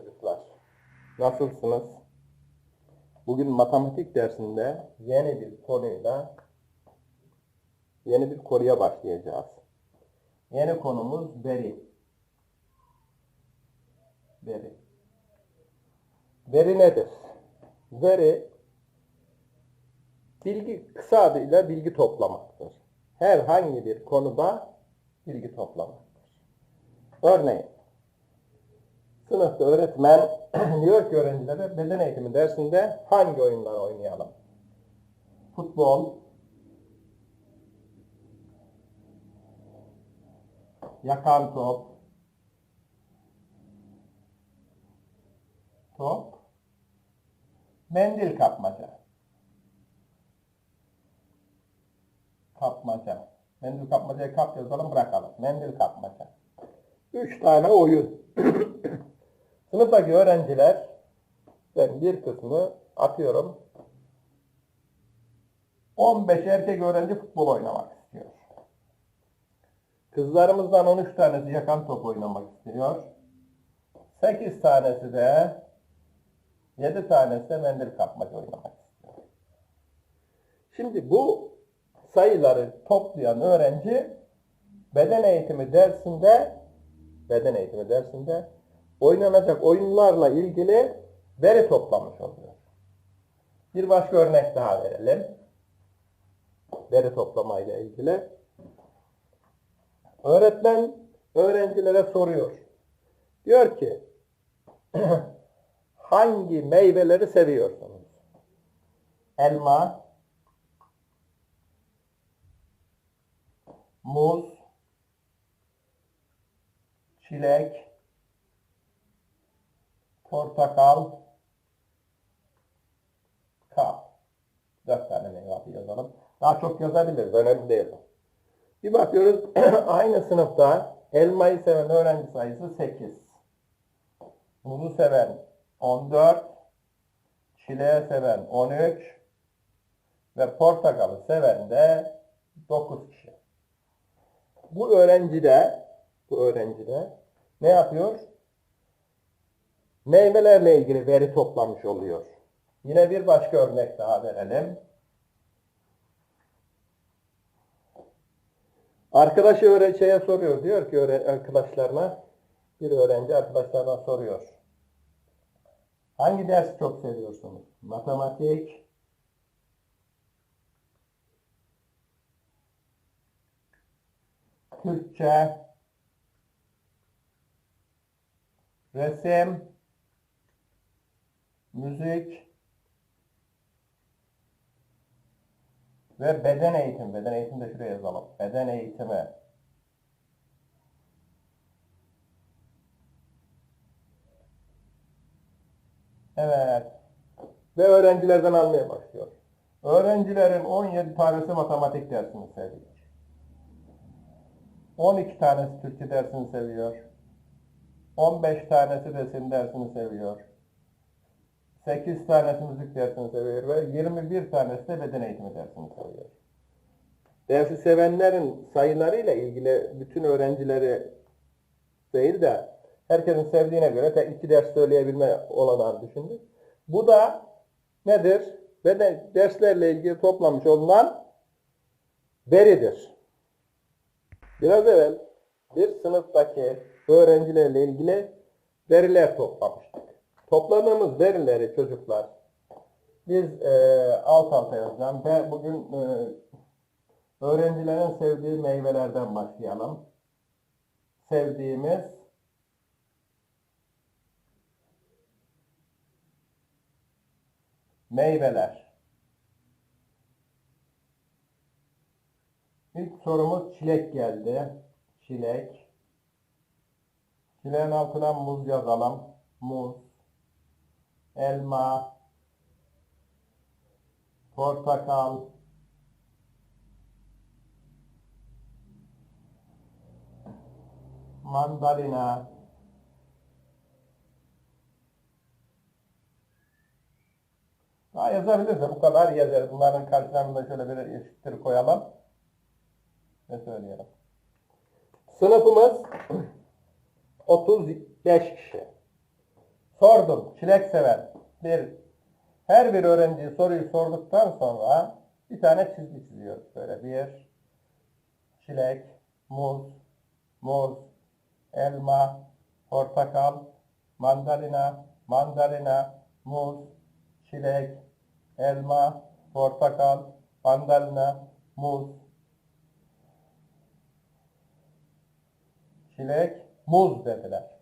çocuklar. Nasılsınız? Bugün matematik dersinde yeni bir konuyla yeni bir konuya başlayacağız. Yeni konumuz veri. Veri. Veri nedir? Veri bilgi kısa adıyla bilgi toplamaktır. Herhangi bir konuda bilgi toplamaktır. Örneğin Sınıfta öğretmen diyor ki öğrencilere beden eğitimi dersinde hangi oyunlar oynayalım? Futbol, yakan top, top, mendil kapmaca. Kapmaca. Mendil kapmacayı kap yazalım bırakalım. Mendil kapmaca. Üç tane oyun. Sınıftaki öğrenciler ben bir kısmı atıyorum 15 erkek öğrenci futbol oynamak istiyor. Kızlarımızdan 13 tanesi yakan top oynamak istiyor. 8 tanesi de 7 tanesi de mendil kapmaca oynamak istiyor. Şimdi bu sayıları toplayan öğrenci beden eğitimi dersinde beden eğitimi dersinde oynanacak oyunlarla ilgili veri toplamış oluyor. Bir başka örnek daha verelim. Veri toplamayla ilgili. Öğretmen öğrencilere soruyor. Diyor ki hangi meyveleri seviyorsunuz? Elma, muz, çilek, portakal, kap. Dört tane meyve yazalım. Daha çok yazabiliriz. Önemli değil. Bir bakıyoruz aynı sınıfta elmayı seven öğrenci sayısı 8. Muzu seven 14. Çileği seven 13. Ve portakalı seven de 9 kişi. Bu öğrenci de bu öğrenci de ne yapıyor? Meyvelerle ilgili veri toplamış oluyor. Yine bir başka örnek daha verelim. Arkadaşı öğrenciye soruyor. Diyor ki arkadaşlarına bir öğrenci arkadaşlarına soruyor. Hangi dersi çok seviyorsunuz? Matematik, Türkçe, resim, müzik ve beden eğitimi. Beden eğitimi de şuraya yazalım. Beden eğitimi. Evet. Ve öğrencilerden almaya başlıyor. Öğrencilerin 17 tanesi matematik dersini seviyor. 12 tanesi Türkçe dersini seviyor. 15 tanesi resim dersini seviyor. 8 tanesi müzik dersini seviyor ve 21 tanesi de beden eğitimi dersini seviyor. Dersi sevenlerin sayılarıyla ilgili bütün öğrencileri değil de herkesin sevdiğine göre tek iki ders söyleyebilme olanağını düşündük. Bu da nedir? Beden derslerle ilgili toplamış olunan veridir. Biraz evvel bir sınıftaki öğrencilerle ilgili veriler toplamıştık. Topladığımız verileri çocuklar biz e, alt alta yazacağım ve bugün e, öğrencilerin sevdiği meyvelerden başlayalım. Sevdiğimiz meyveler. İlk sorumuz çilek geldi. Çilek. Çileğin altına muz yazalım. Muz. Elma. Portakal. Mandalina. Daha yazabiliriz de bu kadar yazarız. Bunların karşılarında şöyle bir eşittir koyalım. Ne söyleyelim. Sınıfımız 35 kişi. Sordum. Çilek seven. Bir. Her bir öğrenci soruyu sorduktan sonra bir tane çizgi çiziyoruz. Böyle bir. Çilek, muz, muz, elma, portakal, mandalina, mandalina, muz, çilek, elma, portakal, mandalina, muz, çilek, muz dediler.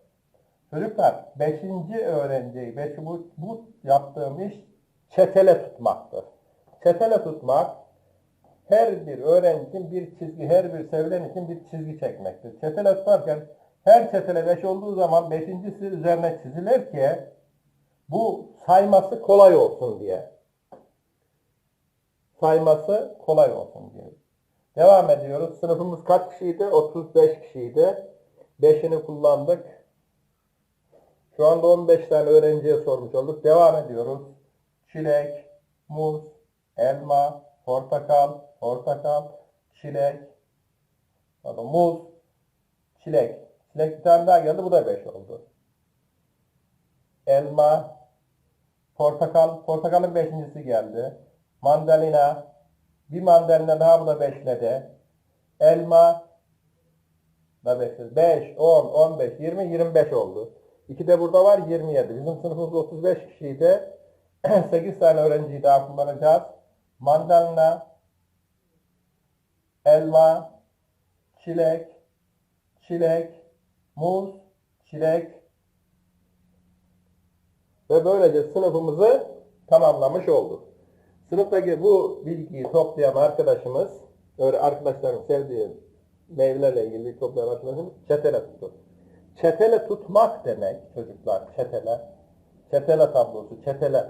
Çocuklar, beşinci öğrenci, beş, bu, bu yaptığım iş çetele tutmaktır. Çetele tutmak, her bir öğrencinin bir çizgi, her bir sevilen için bir çizgi çekmektir. Çetele tutarken her çetele 5 olduğu zaman beşincisi üzerine çizilir ki bu sayması kolay olsun diye. Sayması kolay olsun diye. Devam ediyoruz. Sınıfımız kaç kişiydi? 35 kişiydi. 5'ini kullandık. Şu anda 15 tane öğrenciye sormuş olduk. Devam ediyoruz. Çilek, muz, elma, portakal, portakal, çilek, pardon, muz, çilek. Çilek bir tane daha geldi. Bu da 5 oldu. Elma, portakal, portakalın beşincisi geldi. Mandalina, bir mandalina daha bu da beşledi. Elma, da 5, 5, 10, 15, 20, 25 oldu. İki de burada var 27. Bizim sınıfımız 35 kişiydi. 8 tane öğrenciyi daha kullanacağız. Mandalina, elma, çilek, çilek, muz, çilek ve böylece sınıfımızı tamamlamış olduk. Sınıftaki bu bilgiyi toplayan arkadaşımız, öyle arkadaşların sevdiği meyvelerle ilgili toplayan arkadaşımız çetele tuttu. Çetele tutmak demek çocuklar, çetele. Çetele tablosu, çetele.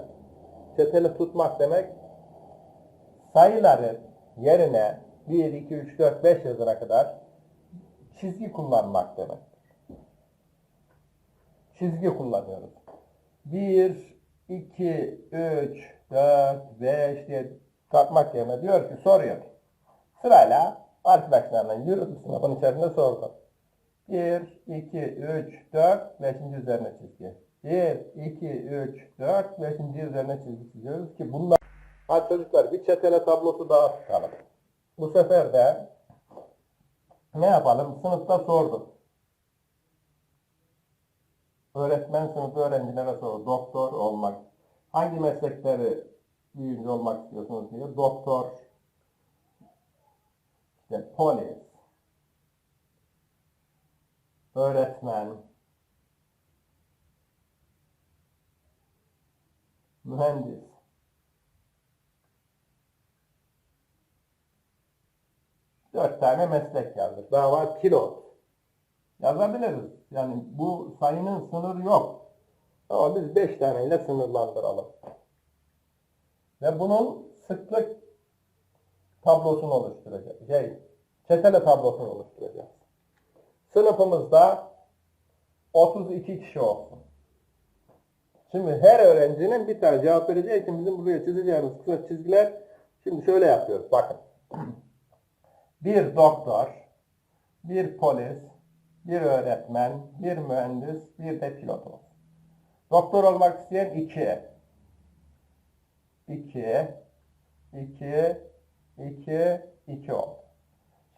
Çetele tutmak demek sayıların yerine 1, 2, 3, 4, 5 yazana kadar çizgi kullanmak demek. Çizgi kullanıyoruz. 1, 2, 3, 4, 5 diye katmak yerine diyor ki soruyor. Sırayla arkadaşlarla yürüdü sınıfın içerisinde sordu. 1, 2, 3, 4, 5. üzerine çizgi. 1, 2, 3, 4, 5. üzerine çizgi çiziyoruz ki bunlar... Hadi çocuklar bir çetele tablosu daha tutalım. Bu sefer de ne yapalım? Sınıfta sordum. Öğretmen sınıfı öğrencilere sordu. Doktor olmak. Hangi meslekleri büyüyünce olmak istiyorsunuz diye. Doktor, işte polis, öğretmen, mühendis, dört tane meslek yazdık. Daha var pilot. Yazabiliriz. Yani bu sayının sınırı yok. Ama biz beş taneyle sınırlandıralım. Ve bunun sıklık tablosunu oluşturacağız. Şey, çetele tablosunu oluşturacağız. Sınıfımızda 32 kişi olsun. Şimdi her öğrencinin bir tane cevap vereceği için bizim buraya çizeceğimiz kısa çizgiler şimdi şöyle yapıyoruz. Bakın. Bir doktor, bir polis, bir öğretmen, bir mühendis, bir de pilot olsun. Doktor olmak isteyen 2. 2, 2, 2, 2 oldu.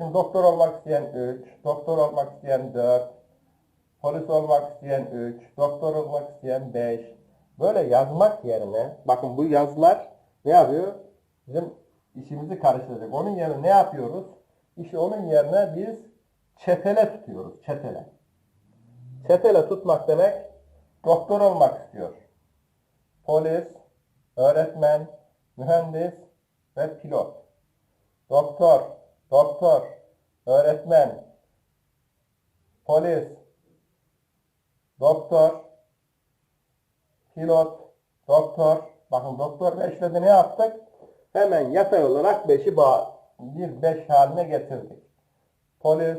Şimdi doktor olmak isteyen 3, doktor olmak isteyen 4, polis olmak isteyen 3, doktor olmak isteyen 5. Böyle yazmak yerine, bakın bu yazılar ne yapıyor? Bizim işimizi karıştıracak. Onun yerine ne yapıyoruz? İşte onun yerine biz çetele tutuyoruz, çetele. Çetele tutmak demek, doktor olmak istiyor. Polis, öğretmen, mühendis ve pilot. Doktor, doktor, öğretmen, polis, doktor, pilot, doktor. Bakın doktor beşledi ne yaptık? Hemen yatay olarak beşi bağ bir beş haline getirdik. Polis,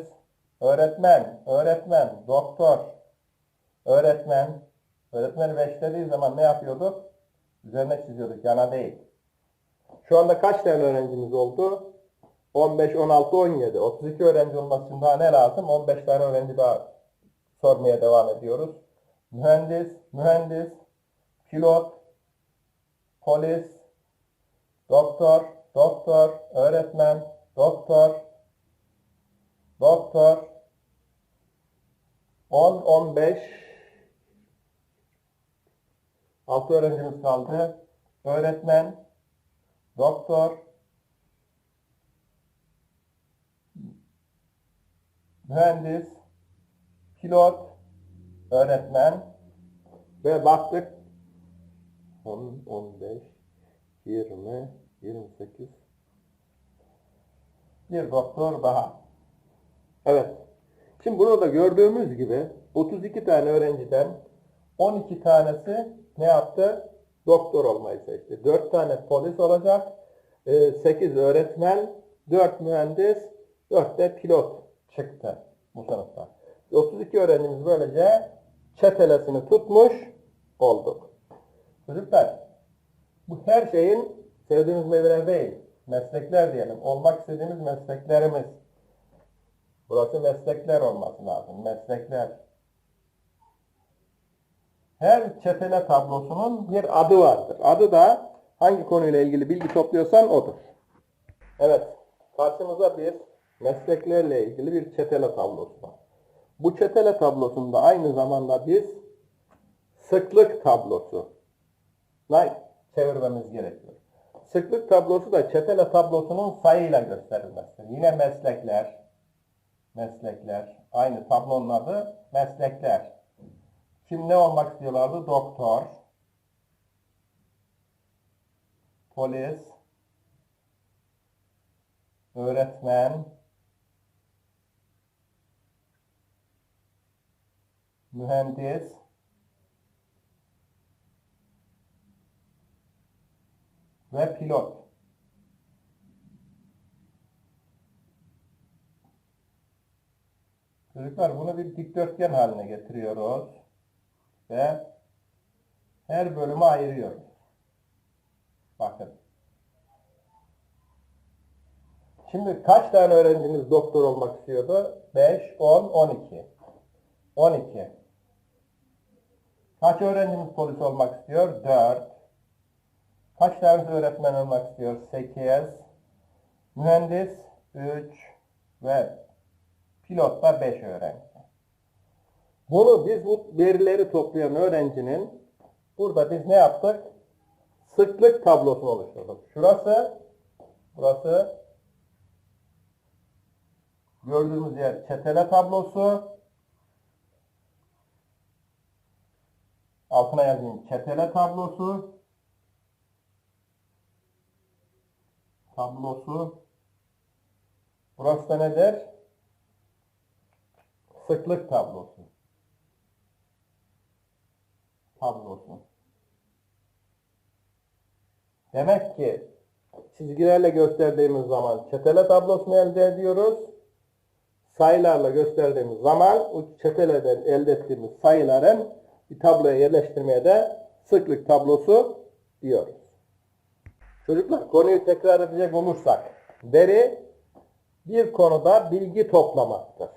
öğretmen, öğretmen, doktor, öğretmen. Öğretmeni beşlediği zaman ne yapıyorduk? Üzerine çiziyorduk, yana değil. Şu anda kaç tane öğrencimiz oldu? 15, 16, 17. 32 öğrenci olması daha ne lazım? 15 tane öğrenci daha sormaya devam ediyoruz. mühendis, mühendis, pilot, polis, doktor, doktor, öğretmen, doktor, doktor, 10, 15, 6 öğrencimiz kaldı. Öğretmen, doktor, mühendis, pilot, öğretmen ve baktık 10, 15, 20, 28 bir doktor daha. Evet. Şimdi burada gördüğümüz gibi 32 tane öğrenciden 12 tanesi ne yaptı? Doktor olmayı seçti. 4 tane polis olacak, 8 öğretmen, 4 mühendis, 4 de pilot çıktı bu sınıfta. 32 öğrencimiz böylece çetelesini tutmuş olduk. Çocuklar, bu her şeyin sevdiğimiz meyveler değil, meslekler diyelim. Olmak istediğimiz mesleklerimiz. Burası meslekler olması lazım, meslekler. Her çetele tablosunun bir adı vardır. Adı da hangi konuyla ilgili bilgi topluyorsan odur. Evet, karşımıza bir mesleklerle ilgili bir çetele tablosu var. Bu çetele tablosunda aynı zamanda biz sıklık tablosu çevirmemiz gerekiyor. Sıklık tablosu da çetele tablosunun sayıyla gösterilmesi. Yine meslekler, meslekler, aynı tablonun adı meslekler. Kim ne olmak istiyorlardı? Doktor, polis, öğretmen, mühendis, ve pilot. Çocuklar bunu bir dikdörtgen haline getiriyoruz ve her bölüme ayırıyoruz. Bakın. Şimdi kaç tane öğrenciniz doktor olmak istiyordu? 5, 10, 12. 12. Kaç öğrencimiz polis olmak istiyor? 4. Kaç tanesi öğretmen olmak istiyor? 8. Mühendis 3 ve pilot da 5 öğrenci. Bunu biz bu verileri toplayan öğrencinin burada biz ne yaptık? Sıklık tablosunu oluşturduk. Şurası burası gördüğümüz yer çetele tablosu. Altına yazayım çetele tablosu. tablosu. Burası da nedir? Sıklık tablosu. Tablosu. Demek ki çizgilerle gösterdiğimiz zaman çetele tablosunu elde ediyoruz. Sayılarla gösterdiğimiz zaman o çeteleden elde ettiğimiz sayıların bir tabloya yerleştirmeye de sıklık tablosu diyoruz. Çocuklar konuyu tekrar edecek olursak veri bir konuda bilgi toplamaktır.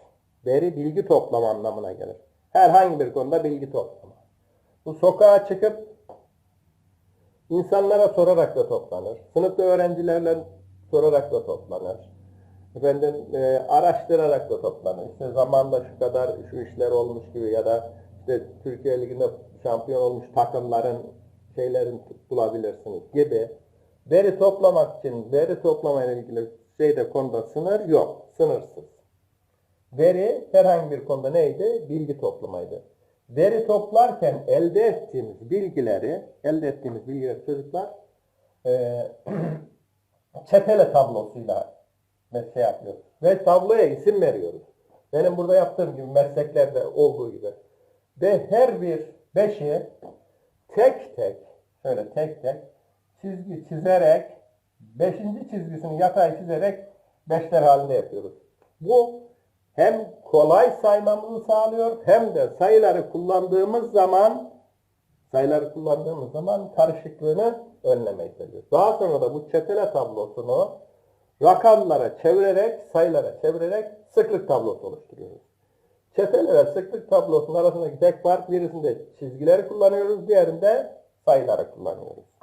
Veri bilgi toplama anlamına gelir. Herhangi bir konuda bilgi toplama. Bu sokağa çıkıp insanlara sorarak da toplanır. Sınıfta öğrencilerle sorarak da toplanır. Efendim e, araştırarak da toplanır. İşte zamanda şu kadar şu işler olmuş gibi ya da işte Türkiye Ligi'nde şampiyon olmuş takımların şeylerini bulabilirsiniz gibi Veri toplamak için veri toplamaya ilgili şeyde konuda sınır yok. Sınırsız. Veri herhangi bir konuda neydi? Bilgi toplamaydı. Veri toplarken elde ettiğimiz bilgileri, elde ettiğimiz bilgileri çocuklar e, çetele tablosuyla şey yapıyoruz. Ve tabloya isim veriyoruz. Benim burada yaptığım gibi mesleklerde olduğu gibi. Ve her bir beşi tek tek, şöyle tek tek çizgi çizerek, beşinci çizgisini yatay çizerek beşler halinde yapıyoruz. Bu hem kolay saymamızı sağlıyor hem de sayıları kullandığımız zaman sayıları kullandığımız zaman karışıklığını sağlıyor. Daha sonra da bu çetele tablosunu rakamlara çevirerek, sayılara çevirerek sıklık tablosu oluşturuyoruz. Çeteli ve sıklık tablosunun arasındaki tek fark birisinde çizgileri kullanıyoruz, diğerinde sayıları kullanıyoruz.